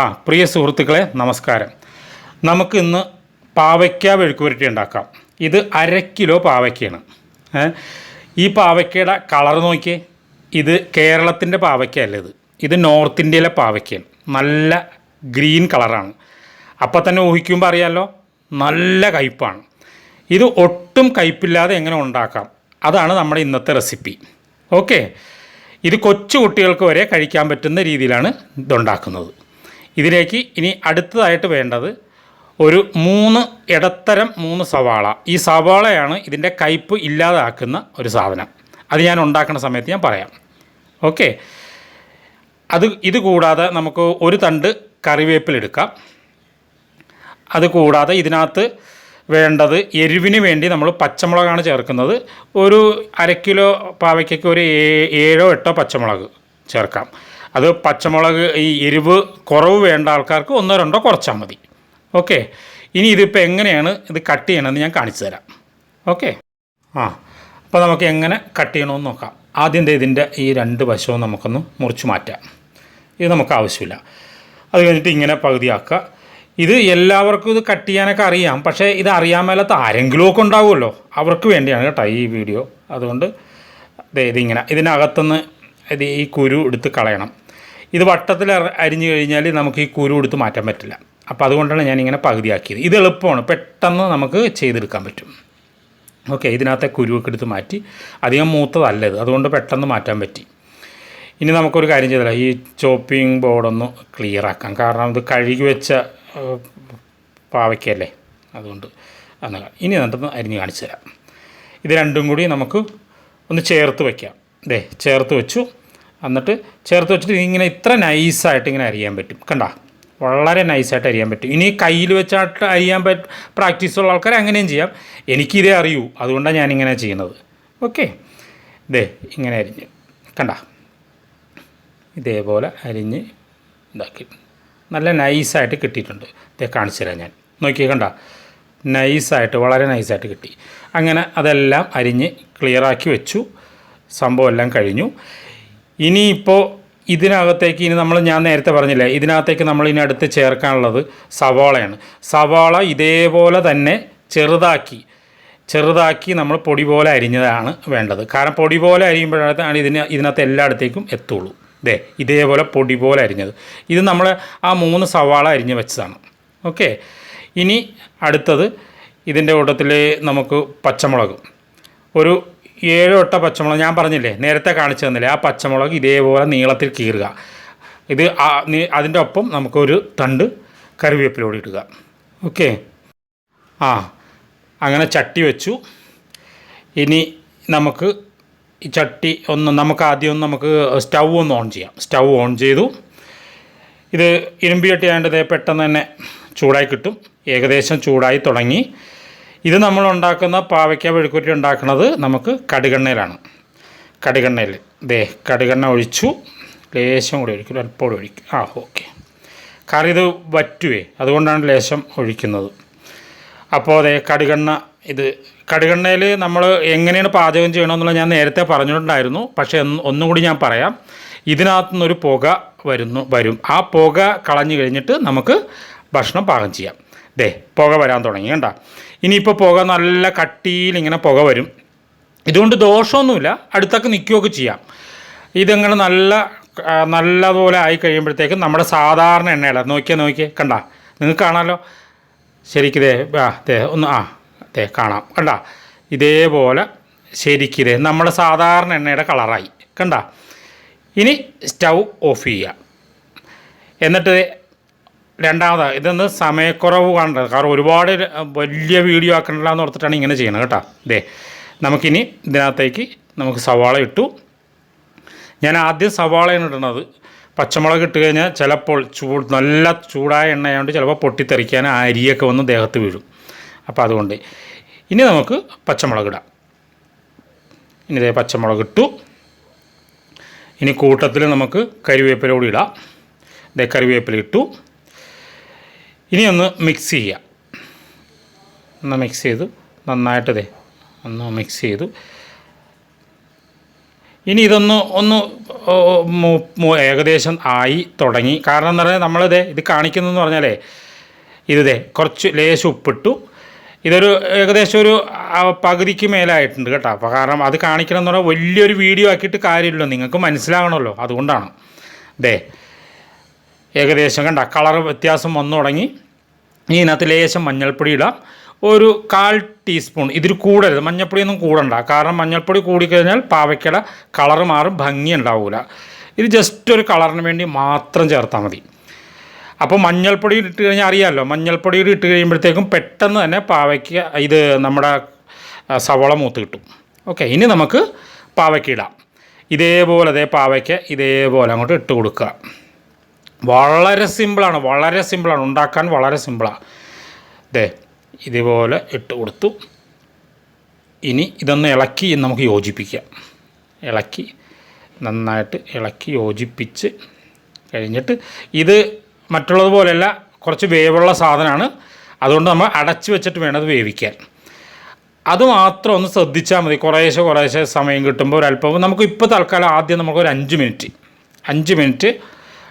ആ പ്രിയ സുഹൃത്തുക്കളെ നമസ്കാരം. നമുക്ക് ഇന്ന് പാവയ്ക്ക വെഴുക്കുവരട്ടി ഉണ്ടാക്കാം. ഇത് അര കിലോ പാവയ്ക്കയാണ് ഈ പാവയ്ക്കയുടെ കളർ നോക്കിയേ. ഇത് കേരളത്തിന്റെ പാവയ്ക്കയല്ല ഇത്. ഇത് നോർത്ത് ഇന്ത്യയിലെ പാവയ്ക്കയാണ് നല്ല ഗ്രീൻ കളറാണ്. അപ്പം തന്നെ ഊഹിക്കുമ്പോൾ അറിയാമല്ലോ നല്ല കയ്പ്പാണ് ഇത് ഒട്ടും കയ്പില്ലാതെ എങ്ങനെ ഉണ്ടാക്കാം? അതാണ് നമ്മുടെ ഇന്നത്തെ റെസിപ്പി. ഓക്കെ? ഇത് കൊച്ചു കുട്ടികൾക്ക് വരെ കഴിക്കാൻ പറ്റുന്ന രീതിയിലാണ് ഇതുണ്ടാക്കുന്നത് ഇതിലേക്ക് ഇനി അടുത്തതായിട്ട് വേണ്ടത് ഒരു മൂന്ന് ഇടത്തരം മൂന്ന് സവാള. ഈ സവാളയാണ് ഇതിന്റെ കയ്പ്പ് ഇല്ലാതാക്കുന്ന ഒരു സാധനം. അത് ഞാൻ ഉണ്ടാക്കുന്ന സമയത്ത് ഞാൻ പറയാം. ഓക്കെ. അത് ഇത് കൂടാതെ നമുക്ക് ഒരു തണ്ട് കറിവേപ്പിലെടുക്കാം അത് കൂടാതെ ഇതിനകത്ത് വേണ്ടത് എരിവിന് വേണ്ടി നമ്മൾ പച്ചമുളകാണ് ചേർക്കുന്നത്. ഒരു അര കിലോ പാവയ്ക്കൊക്കെ ഒരു ഏഴോ എട്ടോ പച്ചമുളക് ചേർക്കാം. അത് പച്ചമുളക് ഈ എരിവ് കുറവ് വേണ്ട ആൾക്കാർക്ക് ഒന്നോ രണ്ടോ കുറച്ചാൽ മതി. ഓക്കെ? ഇനി ഇതിപ്പോൾ എങ്ങനെയാണ് ഇത് കട്ട് ചെയ്യണമെന്ന് ഞാൻ കാണിച്ചു തരാം. ഓക്കെ? ആ അപ്പോൾ നമുക്ക് എങ്ങനെ കട്ട് ചെയ്യണമെന്ന് നോക്കാം. ആദ്യം ഇതിന്റെ ഈ രണ്ട് വശവും നമുക്കൊന്ന് മുറിച്ച് മാറ്റാം. ഇത് നമുക്ക് ആവശ്യമില്ല. അത് കഴിഞ്ഞിട്ട് ഇങ്ങനെ പകുതിയാക്കുക. ഇത് എല്ലാവർക്കും ഇത് കട്ട് ചെയ്യാനൊക്കെ അറിയാം. പക്ഷേ ഇത് അറിയാൻ മേലാത്ത ആരെങ്കിലും ഒക്കെ ഉണ്ടാവുമല്ലോ. അവർക്ക് വേണ്ടിയാണ് കേട്ടോ ഈ വീഡിയോ. അതുകൊണ്ട് ഇതിങ്ങനെ ഇതിനകത്തുനിന്ന് ഇത് ഈ കുരു എടുത്ത് കളയണം. ഇത് വട്ടത്തിൽ അരിഞ്ഞു കഴിഞ്ഞാൽ നമുക്ക് ഈ കുരു എടുത്ത് മാറ്റാൻ പറ്റില്ല. അപ്പോൾ അതുകൊണ്ടാണ് ഞാനിങ്ങനെ പകുതിയാക്കിയത്. ഇത് എളുപ്പമാണ്. പെട്ടെന്ന് നമുക്ക് ചെയ്തെടുക്കാൻ പറ്റും. ഓക്കെ ഇതിനകത്തെ കുരുവൊക്കെ എടുത്ത് മാറ്റി. അധികം മൂത്തതല്ല ഇത്. അതുകൊണ്ട് പെട്ടെന്ന് മാറ്റാൻ പറ്റി. ഇനി നമുക്കൊരു കാര്യം ചെയ്തല്ല ഈ ചോപ്പിംഗ് ബോർഡൊന്ന് ക്ലിയർ ആക്കാം. കാരണം ഇത് കഴുകി വെച്ച പാവയ്ക്കല്ലേ അതുകൊണ്ട് എന്നാൽ ഇനി എന്നിട്ടൊന്ന് അരിഞ്ഞ് കാണിച്ചു തരാം. ഇത് രണ്ടും കൂടി നമുക്ക് ഒന്ന് ചേർത്ത് വയ്ക്കാം. ദേ ചേർത്ത് വെച്ചു. എന്നിട്ട് ചേർത്ത് വെച്ചിട്ട് ഇങ്ങനെ ഇത്ര നൈസായിട്ട് ഇങ്ങനെ അരിയാൻ പറ്റും. കണ്ട? വളരെ നൈസായിട്ട് അരിയാൻ പറ്റും. ഇനി കയ്യിൽ വെച്ചായിട്ട് അരിയാൻ പറ്റ പ്രാക്ടീസുള്ള ആൾക്കാർ അങ്ങനെയും ചെയ്യാം. എനിക്കിതേ അറിയൂ. അതുകൊണ്ടാണ് ഞാനിങ്ങനെ ചെയ്യുന്നത്. ഓക്കെ ഇതേ ഇങ്ങനെ അരിഞ്ഞ്. കണ്ട? ഇതേപോലെ അരിഞ്ഞ് ഇതാക്കി. നല്ല നൈസായിട്ട് കിട്ടിയിട്ടുണ്ട്. ഇതേ കാണിച്ചു തരാം ഞാൻ. നോക്കിയേ കണ്ട? നൈസായിട്ട് വളരെ നൈസായിട്ട് കിട്ടി. അങ്ങനെ അതെല്ലാം അരിഞ്ഞ് ക്ലിയറാക്കി വെച്ചു. സംഭവം എല്ലാം കഴിഞ്ഞു. ഇനിയിപ്പോൾ ഇതിനകത്തേക്ക് ഇനി നമ്മൾ ഞാൻ നേരത്തെ പറഞ്ഞില്ലേ ഇതിനകത്തേക്ക് നമ്മൾ ഇനി അടുത്ത് ചേർക്കാനുള്ളത് സവാളയാണ്. സവാള ഇതേപോലെ തന്നെ ചെറുതാക്കി ചെറുതാക്കി നമ്മൾ പൊടി പോലെ അരിഞ്ഞതാണ് വേണ്ടത്. കാരണം പൊടി പോലെ അരിയുമ്പോഴാണ് ഇതിന് ഇതിനകത്ത് എല്ലായിടത്തേക്കും എത്തുള്ളൂ. ദേ ഇതേപോലെ പൊടി പോലെ അരിഞ്ഞത്. ഇത് നമ്മൾ ആ മൂന്ന് സവാള അരിഞ്ഞ് വെച്ചതാണ്. ഓക്കെ? ഇനി അടുത്തത് ഇതിന്റെ കൂട്ടത്തിൽ നമുക്ക് പച്ചമുളക്. ഒരു ഏഴോ എട്ടോ പച്ചമുളക് ഞാൻ പറഞ്ഞില്ലേ നേരത്തെ കാണിച്ചു തന്നില്ലേ ആ പച്ചമുളക് ഇതേപോലെ നീളത്തിൽ കീറുക. ഇത് അതിന്റെ ഒപ്പം നമുക്കൊരു തണ്ട് കറിവേപ്പിലൂടെ ഇടുക. ഓക്കെ? ആ അങ്ങനെ ചട്ടി വെച്ചു. ഇനി നമുക്ക് ഈ ചട്ടി ഒന്ന് നമുക്ക് ആദ്യം നമുക്ക് സ്റ്റൗ ഒന്ന് ഓൺ ചെയ്യാം. സ്റ്റൗ ഓൺ ചെയ്തു. ഇത് ഇരുമ്പി ചട്ടി ആയതുകൊണ്ട് പെട്ടെന്ന് തന്നെ ചൂടായി കിട്ടും. ഏകദേശം ചൂടായി തുടങ്ങി. ഇത് നമ്മൾ ഉണ്ടാക്കുന്ന പാവയ്ക്ക വെഴുക്കുറ്റി ഉണ്ടാക്കുന്നത് നമുക്ക് കടുകെണ്ണയിലാണ്. കടുകെണ്ണയിൽ. ദേ കടുകെണ്ണ ഒഴിച്ചു. ലേശം കൂടി ഒഴിക്കും. അല്പം കൂടി ഒഴിക്കും. ആ ഓക്കെ. കാരണം ഇത് വറ്റുവേ. അതുകൊണ്ടാണ് ലേശം ഒഴിക്കുന്നത്. അപ്പോൾ അതെ കടുകെണ്ണ ഇത് കടുകെണ്ണയിൽ നമ്മൾ എങ്ങനെയാണ് പാചകം ചെയ്യണമെന്നുള്ളത് ഞാൻ നേരത്തെ പറഞ്ഞിട്ടുണ്ടായിരുന്നു. പക്ഷേ ഒന്നും ഒന്നുകൂടി ഞാൻ പറയാം. ഇതിനകത്തു നിന്നൊരു പുക വരുന്നു വരും. ആ പുക കളഞ്ഞു കഴിഞ്ഞിട്ട് നമുക്ക് ഭക്ഷണം പാകം ചെയ്യാം. ദേ പുക വരാൻ തുടങ്ങി കണ്ട? ഇനിയിപ്പോൾ പുക നല്ല കട്ടിയിൽ ഇങ്ങനെ പുക വരും. ഇതുകൊണ്ട് ദോഷമൊന്നുമില്ല. അടുത്തൊക്കെ നിൽക്കുകയൊക്കെ ചെയ്യാം. ഇതങ്ങനെ നല്ല നല്ലതുപോലെ ആയി കഴിയുമ്പോഴത്തേക്കും നമ്മുടെ സാധാരണ എണ്ണയല്ല? നോക്കിയാൽ നോക്കിയേ കണ്ട? നിങ്ങൾക്ക് കാണാമല്ലോ ശരിക്കും ദേ ആ ദേ ഒന്ന് ആ ദേ കാണാം കണ്ട? ഇതേപോലെ ശരിക്കും ദേ നമ്മുടെ സാധാരണ എണ്ണയുടെ കളറായി കണ്ട? ഇനി സ്റ്റൗ ഓഫ് ചെയ്യുക. എന്നിട്ട് രണ്ടാമത് ഇതൊന്ന് സമയക്കുറവ് കാണേണ്ടത്. കാരണം ഒരുപാട് വലിയ വീഡിയോ ആക്കണില്ല എന്ന് ഓർത്തിട്ടാണ് ഇങ്ങനെ ചെയ്യണത് കേട്ടോ. ദേ നമുക്കിനി ഇതിനകത്തേക്ക് നമുക്ക് സവാള ഇട്ടു. ഞാൻ ആദ്യം സവാളയാണ് ഇടുന്നത്. പച്ചമുളക് ഇട്ട് കഴിഞ്ഞാൽ ചിലപ്പോൾ ചൂട് നല്ല ചൂടായ എണ്ണയായതുകൊണ്ട് ചിലപ്പോൾ പൊട്ടിത്തെറിക്കാൻ ആ അരിയൊക്കെ വന്ന് ദേഹത്ത് വീഴും. അപ്പോൾ അതുകൊണ്ട് ഇനി നമുക്ക് പച്ചമുളക് ഇടാം. ഇനി ഇതേ പച്ചമുളക് ഇട്ടു. ഇനി കൂട്ടത്തിൽ നമുക്ക് കരിവേപ്പില കൂടി ഇടാം. ഇതേ കറിവേപ്പില ഇട്ടു. ഇനി ഒന്ന് മിക്സ് ചെയ്യുക ഒന്ന് മിക്സ് ചെയ്തു. നന്നായിട്ടതേ ഒന്ന് മിക്സ് ചെയ്തു. ഇനി ഇതൊന്ന് ഒന്ന് ഏകദേശം ആയി തുടങ്ങി. കാരണം എന്ന് പറഞ്ഞാൽ നമ്മളിത് ഇത് കാണിക്കുന്നതെന്ന് പറഞ്ഞാലേ ഇതേ കുറച്ച് ലേശം ഉപ്പിട്ടു. ഇതൊരു ഏകദേശം ഒരു പകുതിക്ക് മേലായിട്ടുണ്ട് കേട്ടോ. അപ്പോൾ കാരണം അത് കാണിക്കണം എന്ന് പറഞ്ഞാൽ വലിയൊരു വീഡിയോ ആക്കിയിട്ട് കാര്യമില്ലല്ലോ. നിങ്ങൾക്ക് മനസ്സിലാകണമല്ലോ. അതുകൊണ്ടാണ്. ദേ ഏകദേശം കണ്ട കളർ വ്യത്യാസം വന്നു തുടങ്ങി. ഇനി ഇതിനകത്ത് ലേശം മഞ്ഞൾപ്പൊടി ഇടാം. ഒരു കാൽ ടീസ്പൂൺ ഇതിൽ കൂടരുത്. മഞ്ഞൾപ്പൊടിയൊന്നും കൂടണ്ട. കാരണം മഞ്ഞൾപ്പൊടി കൂടിക്കഴിഞ്ഞാൽ പാവയ്ക്കട കളർ മാറും ഭംഗി ഉണ്ടാവില്ല ഇത് ജസ്റ്റ് ഒരു കളറിന് വേണ്ടി മാത്രം ചേർത്താൽ മതി. അപ്പോൾ മഞ്ഞൾപ്പൊടി ഇട്ട് കഴിഞ്ഞാൽ അറിയാമല്ലോ മഞ്ഞൾപ്പൊടി ഇട്ട് കഴിയുമ്പോഴത്തേക്കും പെട്ടെന്ന് തന്നെ പാവയ്ക്ക് ഇത് നമ്മുടെ സവള മൂത്ത് കിട്ടും. ഓക്കെ ഇനി നമുക്ക് പാവയ്ക്ക ഇടാം. ഇതേപോലെ അതേ പാവയ്ക്ക ഇതേപോലെ അങ്ങോട്ട് ഇട്ട് കൊടുക്കുക. വളരെ സിമ്പിളാണ് വളരെ സിമ്പിളാണ്. ഉണ്ടാക്കാൻ വളരെ സിമ്പിളാണ് ദേ ഇതുപോലെ ഇട്ട് കൊടുത്തു. ഇനി ഇതൊന്ന് ഇളക്കി നമുക്ക് യോജിപ്പിക്കാം. ഇളക്കി നന്നായിട്ട് ഇളക്കി യോജിപ്പിച്ച് കഴിഞ്ഞിട്ട് ഇത് മറ്റുള്ളതുപോലെയല്ല കുറച്ച് വേവുള്ള സാധനമാണ്. അതുകൊണ്ട് നമ്മൾ അടച്ചു വെച്ചിട്ട് വേണം അത് വേവിക്കാൻ. അത് മാത്രം ഒന്ന് ശ്രദ്ധിച്ചാൽ മതി. കുറേശ്ശെ കുറേശ്ശെ സമയം കിട്ടുമ്പോൾ ഒരല്പം നമുക്ക് ഇപ്പോൾ തൽക്കാലം ആദ്യം നമുക്കൊരു അഞ്ച് മിനിറ്റ് അഞ്ച് മിനിറ്റ്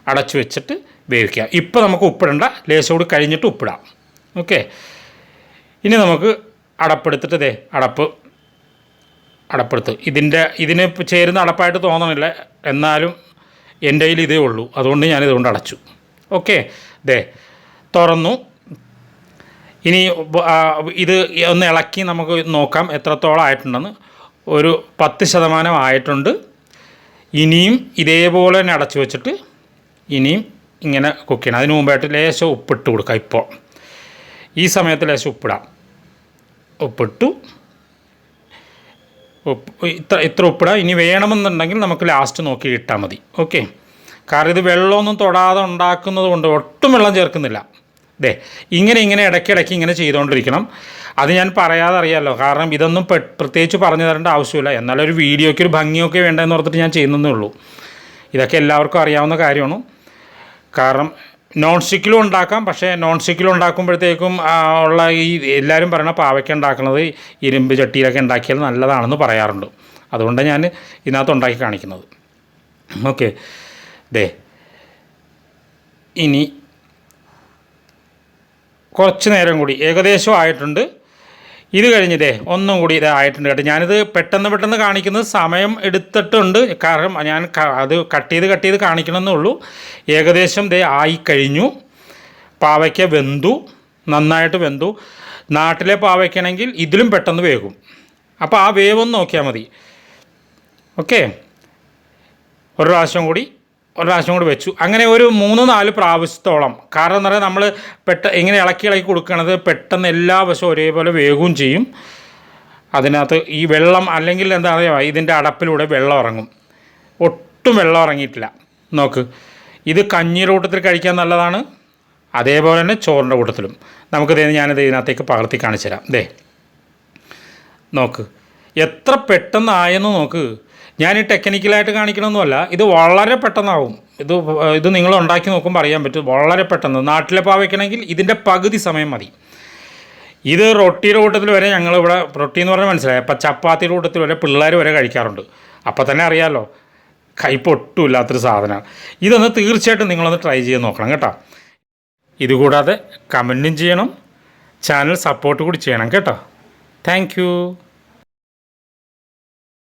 അടച്ചു വെച്ചിട്ട് വേവിക്കുക. ഇപ്പോൾ നമുക്ക് ഉപ്പിടണ്ട. ലേശോട് കഴിഞ്ഞിട്ട് ഉപ്പിടാം. ഓക്കെ? ഇനി നമുക്ക് അടപ്പെടുത്തിട്ട് ദേ അടപ്പ് അടപ്പെടുത്ത്. ഇതിന്റെ ഇതിന് ചേരുന്ന അടപ്പായിട്ട് തോന്നണില്ല. എന്നാലും എന്റെ കയ്യിൽ ഇതേ ഉള്ളൂ. അതുകൊണ്ട് ഞാൻ ഇതുകൊണ്ട് അടച്ചു. ഓക്കെ? ദേ തുറന്നു. ഇനി ഇത് ഒന്ന് ഇളക്കി നമുക്ക് നോക്കാം എത്രത്തോളം ആയിട്ടുണ്ടെന്ന്. ഒരു പത്ത് ശതമാനം ആയിട്ടുണ്ട്. ഇനിയും ഇതേപോലെ തന്നെ അടച്ചു വെച്ചിട്ട് ഇനിയും ഇങ്ങനെ കുക്ക് ചെയ്യണം. അതിന് മുമ്പായിട്ട് ലേശം ഉപ്പിട്ട് കൊടുക്കുക ഇപ്പോൾ ഈ സമയത്ത് ലേശം ഉപ്പിടാം. ഉപ്പിട്ടു. ഉപ്പ് ഇത്ര ഇത്ര ഉപ്പിടാം. ഇനി വേണമെന്നുണ്ടെങ്കിൽ നമുക്ക് ലാസ്റ്റ് നോക്കി ഇട്ടാൽ മതി. ഓക്കെ കാരണം ഇത് വെള്ളമൊന്നും തൊടാതെ ഉണ്ടാക്കുന്നത് കൊണ്ട് ഒട്ടും വെള്ളം ചേർക്കുന്നില്ല. ദേ ഇങ്ങനെ ഇങ്ങനെ ഇടയ്ക്കിടയ്ക്ക് ഇങ്ങനെ ചെയ്തുകൊണ്ടിരിക്കണം അത് ഞാൻ പറയാതെ അറിയാമല്ലോ കാരണം ഇതൊന്നും പ്രത്യേകിച്ച് പറഞ്ഞു തരേണ്ട ആവശ്യമില്ല. എന്നാലും ഒരു വീഡിയോയ്ക്ക് ഒരു ഭംഗിയൊക്കെ വേണ്ടതെന്ന് ഓർത്തിട്ട് ഞാൻ ചെയ്യുന്നതേ ഉള്ളൂ. ഇതൊക്കെ എല്ലാവർക്കും അറിയാവുന്ന കാര്യമാണ്. കാരണം നോൺ സ്റ്റിക്കിലും ഉണ്ടാക്കാം പക്ഷേ നോൺ സ്റ്റിക്കിലും ഉണ്ടാക്കുമ്പോഴത്തേക്കും ഉള്ള ഈ എല്ലാവരും പറയണ പാവയ്ക്ക ഉണ്ടാക്കുന്നത് ഇരുമ്പ് ചട്ടിയിലൊക്കെ ഉണ്ടാക്കിയാൽ നല്ലതാണെന്ന് പറയാറുണ്ട്. അതുകൊണ്ട് ഞാൻ ഇതിനകത്ത് ഉണ്ടാക്കി കാണിക്കുന്നത്. ഓക്കെ. ദേ. ഇനി കുറച്ച് നേരം കൂടി ഏകദേശം ആയിട്ടുണ്ട്. ഇത് കഴിഞ്ഞിതേ ഒന്നും കൂടി ഇത് ആയിട്ടുണ്ട് കേട്ടോ. ഞാനിത് പെട്ടെന്ന് പെട്ടെന്ന് കാണിക്കുന്നത് സമയം എടുത്തിട്ടുണ്ട്. കാരണം ഞാൻ അത് കട്ട് ചെയ്ത് കട്ട് ചെയ്ത് കാണിക്കണമെന്നേ ഉള്ളൂ. ഏകദേശം ദേ ആയി കഴിഞ്ഞു. പാവയ്ക്ക വെന്തു. നന്നായിട്ട് വെന്തു. നാട്ടിലെ പാവയ്ക്കാണെങ്കിൽ ഇതിലും പെട്ടെന്ന് വേകും. അപ്പോൾ ആ വേവൊന്ന് നോക്കിയാൽ മതി. ഓക്കെ? ഒരു പ്രാവശ്യം കൂടി ഒരു പ്രാവശ്യം കൂടി വെച്ചു. അങ്ങനെ ഒരു മൂന്ന് നാല് പ്രാവശ്യത്തോളം. കാരണം എന്ന് പറഞ്ഞാൽ നമ്മൾ പെട്ട ഇങ്ങനെ ഇളക്കി ഇളക്കി കൊടുക്കണത് പെട്ടെന്ന് എല്ലാ വശവും ഒരേപോലെ വേഗവും ചെയ്യും. അതിനകത്ത് ഈ വെള്ളം അല്ലെങ്കിൽ എന്താ പറയുക ഇതിന്റെ അടപ്പിലൂടെ വെള്ളം ഇറങ്ങും. ഒട്ടും വെള്ളം ഇറങ്ങിയിട്ടില്ല. നോക്ക്. ഇത് കഞ്ഞിയുടെ കൂട്ടത്തിൽ കഴിക്കാൻ നല്ലതാണ്. അതേപോലെ തന്നെ ചോറിന്റെ കൂട്ടത്തിലും. നമുക്ക് ദേ ഞാനിത് ഇതിനകത്തേക്ക് പകർത്തി കാണിച്ചു തരാം. ദേ. നോക്ക്. എത്ര പെട്ടെന്നായെന്ന് നോക്ക്. ഞാൻ ഈ ടെക്നിക്കലായിട്ട് കാണിക്കണമെന്നല്ല ഇത് വളരെ പെട്ടെന്നാവും. ഇത് ഇത് നിങ്ങൾ ഉണ്ടാക്കി നോക്കുമ്പോൾ അറിയാൻ പറ്റും വളരെ പെട്ടെന്ന്. നാട്ടിലെ പാവയ്ക്കണമെങ്കിൽ ഇതിന്റെ പകുതി സമയം മതി. ഇത് റൊട്ടിയുടെ കൂട്ടത്തിൽ വരെ ഞങ്ങൾ ഇവിടെ റൊട്ടി എന്ന് പറഞ്ഞാൽ മനസ്സിലായി? അപ്പം ചപ്പാത്തിയുടെ കൂട്ടത്തിൽ വരെ പിള്ളേർ വരെ കഴിക്കാറുണ്ട്. അപ്പോൾ തന്നെ അറിയാമല്ലോ കയ്പ് ഒട്ടുമില്ലാത്തൊരു സാധനമാണ് ഇതൊന്ന് തീർച്ചയായിട്ടും നിങ്ങളൊന്ന് ട്രൈ ചെയ്ത് നോക്കണം കേട്ടോ. ഇതുകൂടാതെ കമന്റും ചെയ്യണം. ചാനൽ സപ്പോർട്ട് കൂടി ചെയ്യണം കേട്ടോ. താങ്ക്